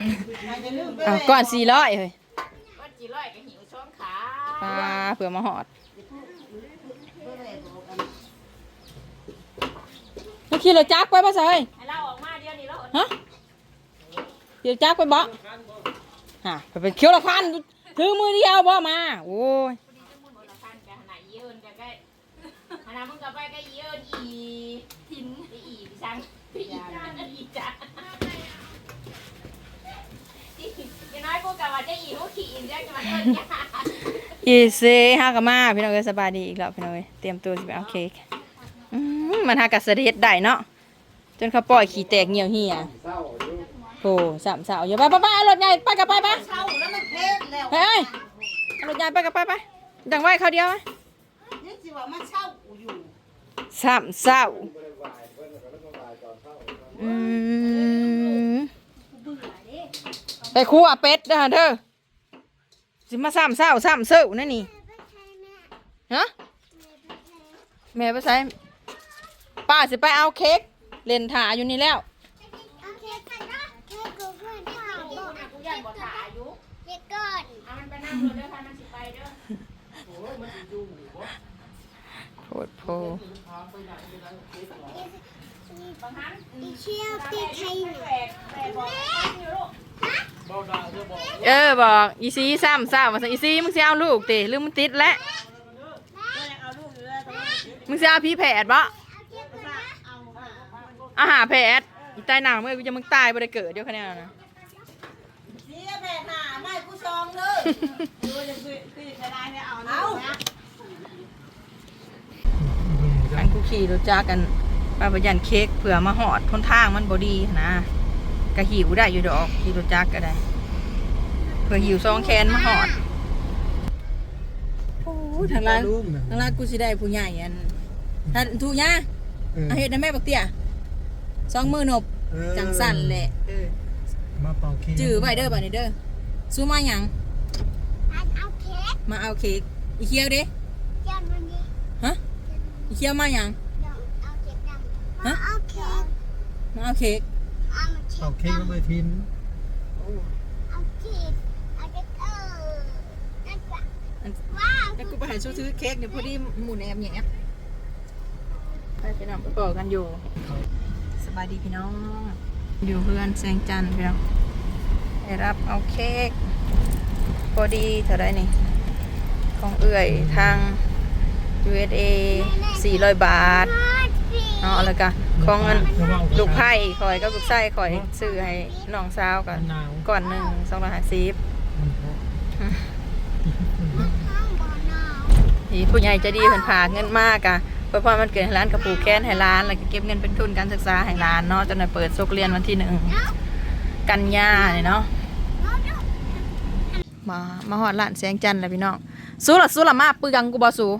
อ้าวก่อนสี่ร้อยเฮ้ยก็จีร้อยก็หิวช่องขาปลาเผื่อมาหอดแล้วขี่รถจักรไปป่ะเฮ้ยให้เราออกมาเดี๋ยวนี้แล้วฮะขี่รถจักรไปบ่ฮะไปเป็นเคี้ยวละคันถือมือเดียวบ่มา โอ้ยหมดละพันกันขนาดเยินกันใกล้ขนาดมึงกับไปก็เยินอีทินอีอีพี่ช่างอีจ้าอีจ้าอย่างน้อยกูกับว่าจะอีหูขี่ อีเรียกจะมาเอิ้นยาอีเซฮากามาพี่น้องเอ้ยสบายดีอีกแล้วพี่น้องเอ้ยเตรียมตัวสิไปเอาเค้กอืมมันหากัสเด็ดได้เนาะจนเขาปล่อยขี่แตกเหี่ยวเหี่ยโอ้สามสาวอย่าไปไปไปเอารถใหญ่ไปกับไปไปเช่าแล้วมันเพศแล้วเฮ้ยเอารถใหญ่ไปกับไปไปดังไว้เขาวเดียวไหมนี่สิว่ามันเช่าอยู่สามสาวอืมไปคั่วเป็ดเด้อเด้อ สิมาสามสาวสามเซ้านั่นนี่ฮะแม่ไปใส่ป้าสิไปเอาเค้กเล่นถาอยู่นี่แล้วโคค่ะเนาะเค้กกูเพื่อนที่เขาบอกกูยันบ่ถ่าอายุเค้กก่อนเอามันไปนั่งรถเด้อพามันสิไปเด้อโพดโพบางครั้งอีเชี่ยวตีไทยหนู เออบอกอีซีสามสาวมาสั่งอีซีมึงสิเอาลูกติหรือมึงติดแล้วมึงสิเอาพี่แผดบ่อาหารแพทย์อีใต้หนังเมื่อกูจะมึงตายบ่ได้เกิดเดี๋ยวคะแนนนะเสียแม่หาไม่กูซองเลยดูจะคือคือจะได้เนี่ยเอาเอาอันกูขี่รถจักรกันป้าประยันเค้กเผื่อมาหอดทนทางมันบ่ดีนะ กะหิวได้อยู่ดอกขี่รถจักรก็ได้เผื่อหิวซองแคนมาหอดโอ้ยทางร้านทางร้านกูสิได้ผู้ใหญ่อันท่านถูกยะเอาเฮ็ดนะแม่บักเตี้ยสองมือนบจังสั่นแหละเออมาเป่าเค้กจื้อไว้เด้อบัดนี้เด้อสู้มาหยังอันเอาเค้กมาเอาเค้กอีเคียวเด้เจ้ามันนี้ฮะอีเคียวมาหยังเดี๋ยวเอาเค้กดำมาเอาเค้ก เอาเค้กมาเค้เป่ากเค้กก็ดำไม่ทิ้นเอาเค้กเอาเค้กเออนั่นจ้ะว้าวแล้วกูไปหาซื้อเค้กเนี่ยพอดีหมูแอบแหนบไปพี่น้องไปก่อกันอยู่ สบายดีพี่น้อง อยู่เพื่อนแสงจันทร์พี่น้องได้รับเอาเค้กพอดีเท่าไรนี่ ของเอื่อยทาง USA 400 บาทเนาะแล้วก็ ของเงินลูกไผ่คอยก็ลูกไส้คอยซื้อให้น้องสาวกันมันหนาวก่อนหนึ่งสองร้อยห้าสิบมันเพราะข้างบ่อหนาวที่ผู้ใหญ่ใจะดีเพิ่นพากเงินมากอะเพื่อพอมันเกิดให้ร้านกระปูแค้นให้ร้านแล้วก็เก็บเงินเป็นทุนการศึกษาให้ร้านเนาะจนได้เปิดโซกเรียนวันที่หนึ่งกันยาเนี่ยเนาะมามาหอดร้านแสงจันทร์แล้วพี่น้องสู้ละสู้ละมาปืกังกูบ่สู้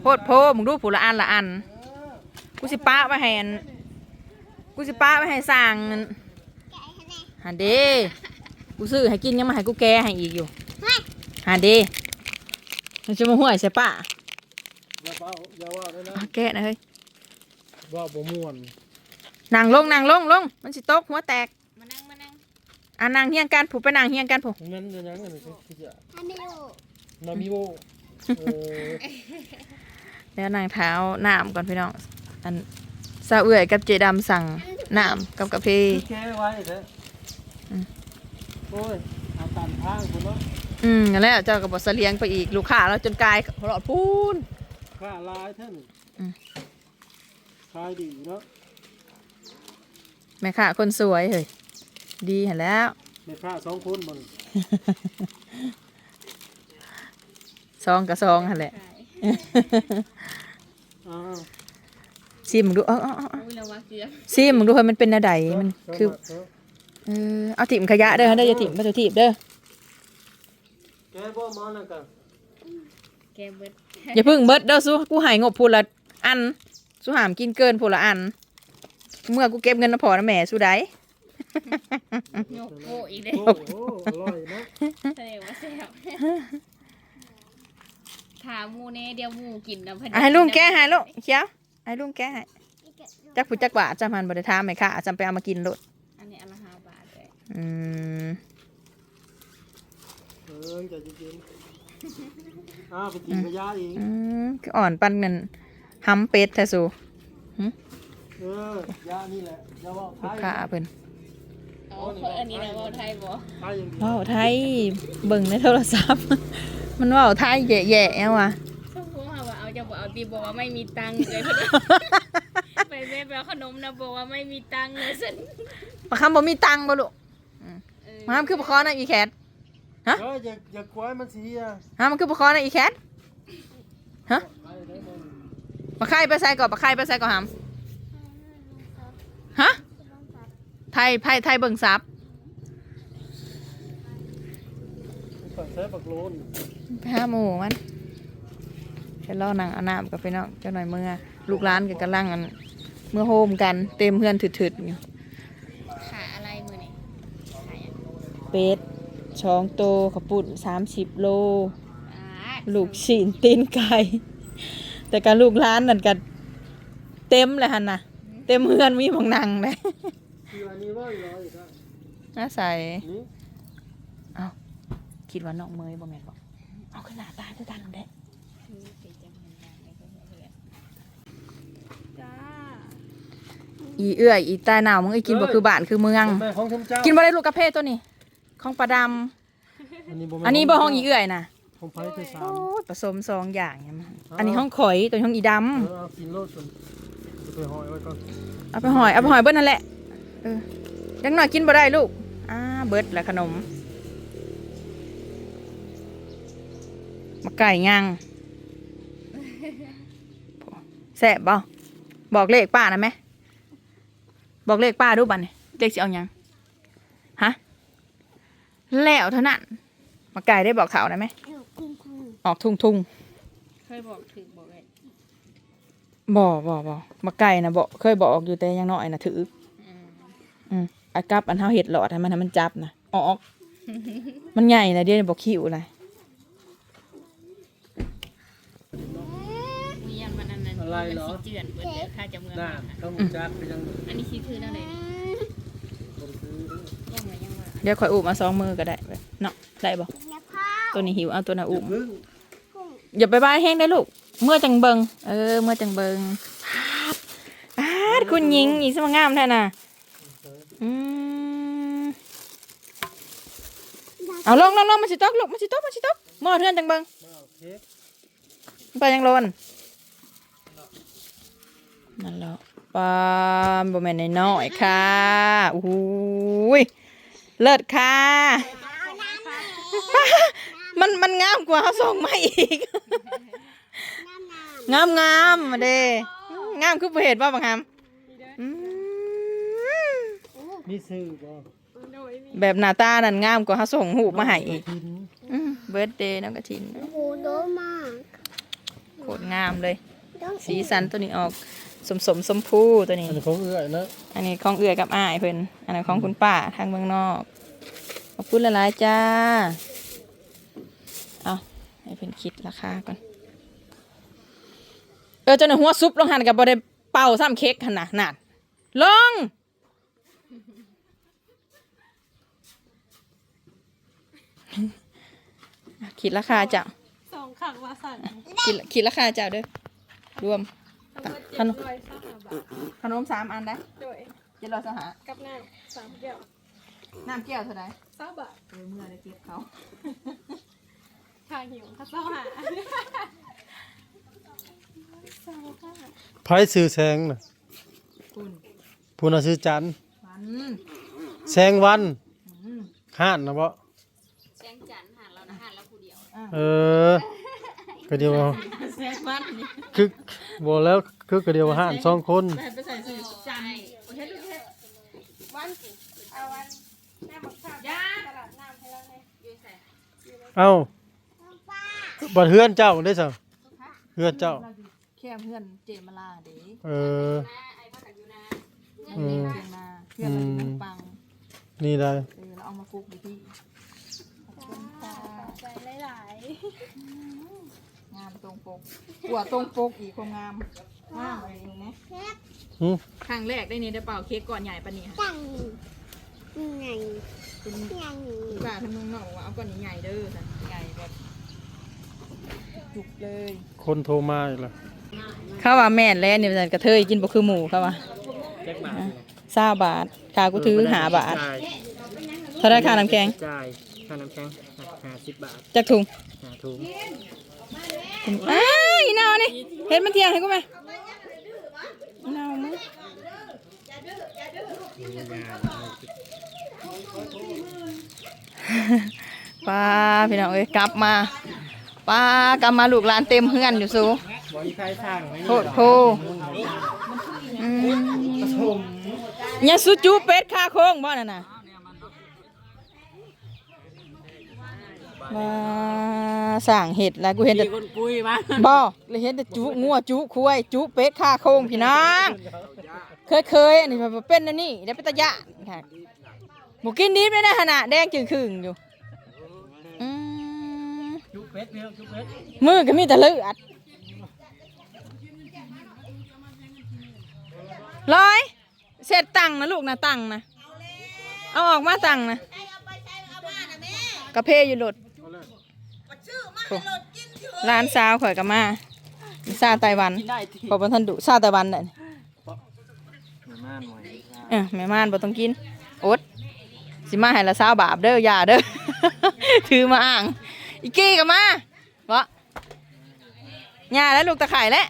โพดโพมึงดูผู้ละอันละอัน กูสิป้าไว้ให้อันกูสิป้าไว้ให้สร้างอันแกะให้แน่หันเด้กูซื้อให้กินยังมาให้กูแกให้อีกอยู่เฮ้ยหันเด้มันจะมาห่วยใช่ปะอย่าเป่าอย่าว่าด้วยนะเอาแกะนะเฮ้ยว่าบ่ม่วนนางลงนางลงลงมันสิตกหัวแตกมานั่งมานั่งอะนางเฮียงกันผูไปนางเฮียงกันผูนั่นจะยังไงคือจะทำไม่รู้นามิโบเออแล้วนางเท้าน้ำก่อนพี่น้อง อันซาเอื่อยกับเจดำสั่งน้ำกับกาแฟแค่ไว้เด้อโอ้ยเอาตามทางคุณเนาะอืมนั่นแหล้วเจ้ากับบอสเลียงไปอีกลูกค้าเราจนกลายหลอดพูนค่าลายท่านอืมขายดีเนาะแม่ค้าคนสวยเฮ้ยดีเห็นแล้วในค่าสองคนมันซองกับซองหั่นแหละอ้าว ซิมมึงดูเอ๋อาเอาเอาอุ้ยระวังเสียซิมมึงดูเฮ้ยมันเป็นอะไรมันคือเาเออเอาถิ่มขยะเด้อเด้ออย่าถิ่มมาตัวถิ่มเด้อแกบ่มานั่นกันแกเบิดอย่าเพึ่งเบิดเด้อสู้กูใหายงบพูละอันสู้หามกินเกินพูละอัน เมื่อกูเก็บเงินมาพอนะแหม่สู้ได้โยกโกอีกเด้โอ้โหอร่อยนะแสดงว่าแซ่บถามหมูเน่เดี๋ยวหมูกินนะเพิ่นอะให้ลุงแกะให้ลูกเขียว ให้ลุงแกะให้อีกเกะจักผู้จักบาทจำหันบริทามไหมค่ะจำไปเอามากินโลดอันนี้อันละห้าบาทเลยอืมเออใจเย็นๆอ้าวไปกินกระยาอีกอืมคืออ่อนปันเงินหำเป็ดแท้สูเออยานี่แหละยาว่าไทลูกยค้าเพิ่นเอาคนอันนี้นะเว่าไทยบ่ไทยอย่างเดียวเว้าไทยเบิ่งในโทรศัพท์ มันเว้าไทยแย่ๆเอาว่ะช่วงพว กเราว่าเอาจะบอกเอาตีบอกว่าไม่มีตังค์เลยไปแม่ไปเอาขนมนะบอกว่าไม่มีตังค์เลยสิมาคำบ่มีตังค์บ่ลูกเออมาคำคือบ่ขอนะอีแคทฮะเอออย่าอย่ากลัวให้มันเสียฮะมันคือบ่ขอนะอีแคทฮะไปได้มันมาไข่ไปใส่ก่อนมาไข่ไปใส่ก่อนหำฮะไทยไทยไทยเบิ่งซับเปิดใช้ปักโลนไปหาหมูมัน จะรอนั่งเอาน้ำกับไปเนาะเจ้าหน่อยเมื่อลูกร้านกันกำลังอันเมื่อโฮมกันเต็มเพื่อนถึดๆอยู่ขาอะไรมือนี่ขายังเป็ดช้องโตขาวปุ่นสามสิบโลอ่าลูกชิ้นตีนไก่แต่การลูกร้านนั่นกันเต็มเลยฮันนะเต็มเพื่อนมีหมองนั่งเลยคืออันนี้ว่าอยู่ร้อยอยู่ครับน่าใส่นี่คิดว่าน้องเมยบ่แม่นบอกเอาขนาดตาด้วยกันเด้ สีจังมันยากเลยเพื่อน อีเอื้อยอีใต้หนาวมึงไอ้กินบ่คือบ้านคือเมือง แม่ของชมเจ้ากินบ่ได้ลูกกระเพาะตัวนี้ ของปลาดำอันนี้บ่แม่อันนี้บ่ห้องอีเอื้อยน่ะของไผ่ที่สาโอ้มยผสมสองอย่างเนี่ยมันอันนี้ห้องข่อยตัวนี้ห้องอีดเออเอากินโลดจนไปห่อยไว้ก่อนำเอาไปหอยเอาไปหอยเบิดนั่นแหละเออยังหน่อยกินบ่ได้ลูกอ่าเบิดแหละขนมมาไก่ย่างแซ่บบ่บอกเลขป้านะแม่ บอกเลขป้าดูบัดนี่เลขสิเอาหยังฮะแล้วเท่านั้นมาไก่ได้บอกเขานะไหมเดี๋ยวคุณครูออกทุ่งทุ่งเคยบอกถึงบอกเลยบ่บ่บ่มาไก่นะบ่เคยบอกอยู่แต่ยังน้อยนะถืออืมอืมอากับอันเท้าเห็ดหลอดให้มันให้มันจับนะออก มันใหญ่นะเดี๋ยวนี้บอกคิวอะไร มี ยันมันอันนั้นมันสีเจือนเบิดเดี๋ยวข้าจะเมืองน่ามาต้องจักไปยังอันนี้สีคือเท่าไหร่นี่บ่ได้ซื้อยังไงยังไงเดี๋ยวคอยอุบมาสองมือก็ได้เนาะได้บ่แล้วพ่อตัวนี้หิวเอาตัวน่ะอุบพึ่งอย่าไปบ้ายแห้งได้ลูก เมื่อจังเบิง เออ เมื่อจังเบิงปาดปาดคุณหญิงอีสมางามแท้น่ะอืมเอาลงลงลงมาสิตกลูกมาสิตกมาสิตกหม้อเทือนจังเบิงมาเอาเค้กไปยังโลน นั่นแล้วปาล์มบ่แม่นน้อยๆค่ะโอ้โหยเลิศค่ะมันมันงามกว่าเขาส่งมาอีกน้ำน้งามงามมาเด้งามคือบ่เห็นว่าบางคำอืมมีซื้อบ่แบบหน้าตานั่นงามกว่าเขาส่งหูปมาให้อีกกินเบิร์ดเดย์น้องกระถินำโอ้โหโดมากโคตรงามเลยต้องสีสันตัวนี้ออก สมสมสมพูตัวนี้ อันนี้ของเอื้อยนะอันนี้ของเอื้อยกับอ้ายเพิ่นอันนั้นของคุณป้าทางเมืองนอกขอบคุณหลายๆจ้าเอาให้เพิ่นคิดราคาก่อนเออเจาหน่ะหัวซุปลงหันกับบ่ได้เป่าซ้ำเค้กหันน่ะนั่นลงคิดราคาจ้ะสองขังมาสั่นคิดคิดราคาจ้ะเด้อรวม ขนมร้อยสามบาทขนมสามอันได้โดยเจ็ดร้อยสหากับน้ำสามแก้วน้ำแก้วเท่าไหร่สามบาทเออเมื่อได้เก็บเขาทางหิวข้าวสารสามค่ะไผ่ซื้อแสงน่ะคุณผู้น่ะซื้อจันทร์มันแสงวันห้านนะบ่แจ้งจันหันแล้วนะหันแล้วผู้เดียว เออ ก็เดียวแซกมันนี่คือบอกแล้วคือก็เดียวห้านสองคนไปไปใส่สื่อจันทร์โอเคลูกเฮ็ดวันเอาวันน้ำมะขามตลาดน้ำให้เราเนี่ยเอ้าบัดเฮือนเจ้าได้สั่งเฮือนเจ้าแค่เพื่อนเจมาลาเด้เออไอ้พักกันอยู่นะอืมเจมาเพื่อนเราอยู่น้ำปังนี่ได้เออเราเอามาฟุกอยู่ที่ขอบคุณค่ะใจหลาย งามตรงปกกว่าตรงปกอีกความงามงามอะไรอย่างเงี้ยหึครั้งแรกได้นี่ได้เป่าเค้กก่อนใหญ่ปะเนี่ยตั้งไงเป็นไงป้าทางเมืองนอกว่าเอาก้อนใหญ่ๆเด้อสันใหญ่แบบจุกเลยคนโทรมาอีกแล้วข้าว่าแม่นแล้วเนี่ยสันกระเทยกินบ่คือหมูเขาว่าแจ็คบาทซาบาทค่ากูถือหาบาทเท่าไรค่าน้ำแข็งจ่ายค่าน้ำแข็งห้าสิบบาทจักถุงหาถุง อ้ายอีนาวนี่ เห็นมันเที่ยงให้กูไหมอีนาวมึงป้าพี่น้องเอ้ยกลับมาป้ากลับมาลูกหลานเต็มเฮือนอยู่สูบริษัทสร้างไหมโคตรโพอืม ยังสุจูเป็ดคาโค้งบ่นั่นน่ะ มาสั่งเห็ดแล้วกูเห็นแต่คนปุยมาบ่เลยเห็นแต่จุงัวจุควายจุเป็ดคาโค้งพี่น้องเคยเคยๆอันนี้มันเป็นอันนี้ได้เป็นตะยานค่ะบุกินดิบได้นะขนาดแดงจึงครึ่งๆอยู่อืมจุเป็ดเพียวจุเป็ดมือก็มีแต่เลือดร้อยเสร็จตังค์นะลูกนะตังค์นะเอาออกมาตังค์นะใช้เอาไปใช้เอามาน่ะแม่กระเพอยู่รถปัดชื่อมาให้รถกินเถอะ ร้านสาวข่อยก็มาซาไต้หวันได้ที่พอบ่ทันดุซาไต้หวันน่ะมาม่าหน่อยเออแม่ม่านบ่ต้องกินอดสิมาให้ละสาวบาปเด้ออย่าเด้อถือมาอ่างอีกี้ก็มาบ่ย่าแล้วลูกตะไคร่แล้ว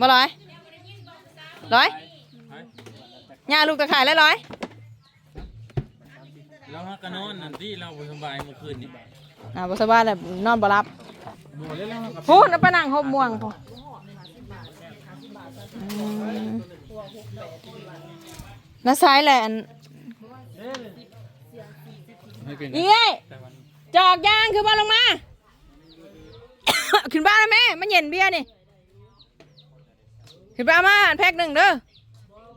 บ่ร้อยร้อยย่าลูกตะไคร่แล้วร้อยเราฮักกันนอนนั่นที่เราสบายเมื่อคืนนี้ อ่าบ่สบายแล้วนอนบ่หลับพูดแล้วไปนั่งหบม่วงพอน้าซ้ายแหละอันเอ้ยจอกยางคือบ้านลงมา ขึ้นบ้านแล้วแม่มาเย็นเบียร์นี่ขึ้นบ้านมาแพ็คหนึ่งเด้อ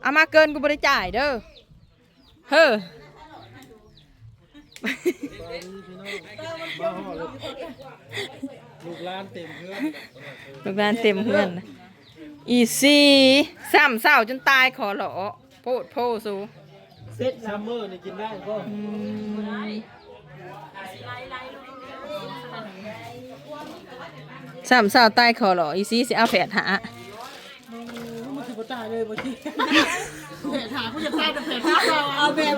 เอามาเกินกูบริจ่ายเด้อเฮ้อ ลูกหลานเต็มเพื่อนลูกหลานเต็มเพื่อนนะอีซีซ้ำเศร้าจนตายขอหลอโพดโพสูเซตซัมเมอร์นี่กินได้ก็อืมซ้ำเศร้าตายขอหลออีซีสิเอาแผดหา บตาเลยบางทีแผลาเขาจะแต้แต่แผลตาเอาแบบ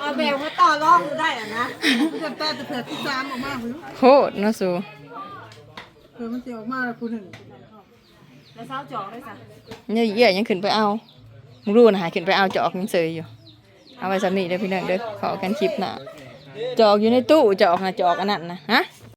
เอาแบบว่าต่อรองได้อะนะเพื่อนแป้แต่เผื่อที่สามออกมาหรือโคตรนะสูเผื่อมันจะออกมาแล้วคุณหนึ่งเนี่ยเยี่ยยังขึ้นไปเอามึงรู้นะหาขึ้นไปเอาจอกยังเสยอยู่ เอาไว้สำนีเด้อพี่น้องเด้อขอกันคลิปหน้าจอกอยู่ในตู้จอกนะจอกอันนั้นนะฮะ